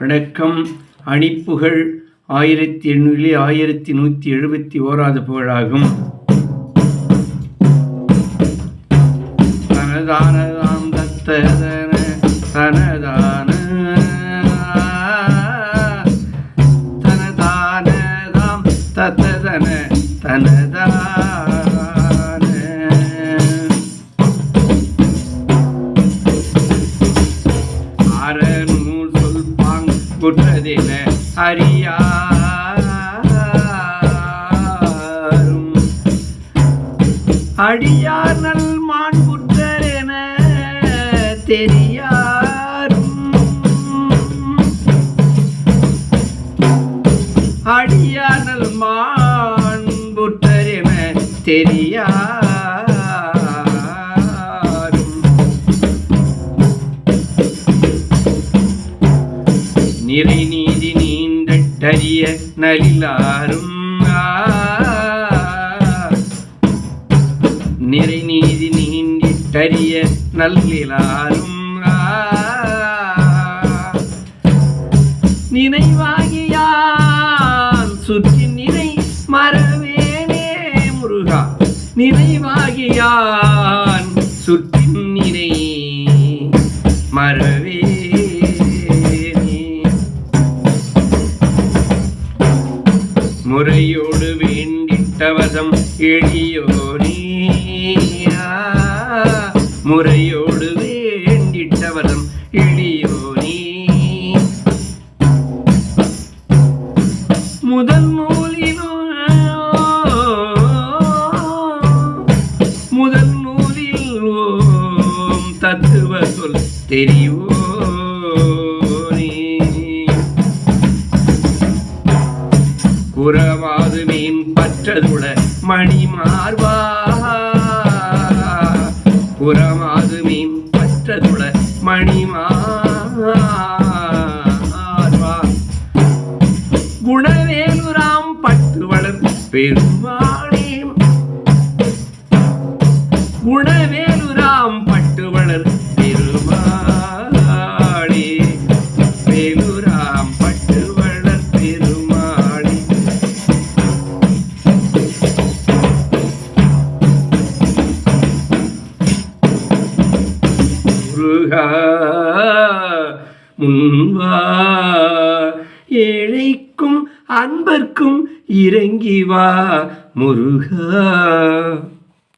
வணக்கம். அணிப்புகழ் ஆயிரத்தி எண்ணூறிலே ஆயிரத்தி நூற்றி எழுபத்தி ஓராது புகழாகும். தனதானதாம் தத்த பாங்குற்றதென அறியாரும். அடியார் நல் மான் மாண்புற்றரென தெரியாரும். அடியார் நல் மான் மாண்புற்றரென தெரியார் நிறை நீதி நீண்டறிய நலிலாரும் நிறை நீதி நீண்டிட்டறிய நல்லிலாரும் நினைவாகியான் சுற்றி நினை மறவேனே முருகா. நினைவாகியான் சுற்றி நினை மறவேனே முறையோடு வேண்டிட்டவசம் எளியோனே. முறையோடு வேண்டிட்டவசம் எளியோனே. முதல் நூலிலோ முதல் நூலில் ஓம் தத்துவ சொல் தெரியும். குறவாது மீன் பற்றதுட மணி மார்பா குறவாது மீன் பற்றதுட மணி மார்பா குணவேலுராம் பட்டு வளர் பெருமாள் முருகா முன்வா. ஏழைக்கும் அன்பர்க்கும் இறங்கி வா முருகா.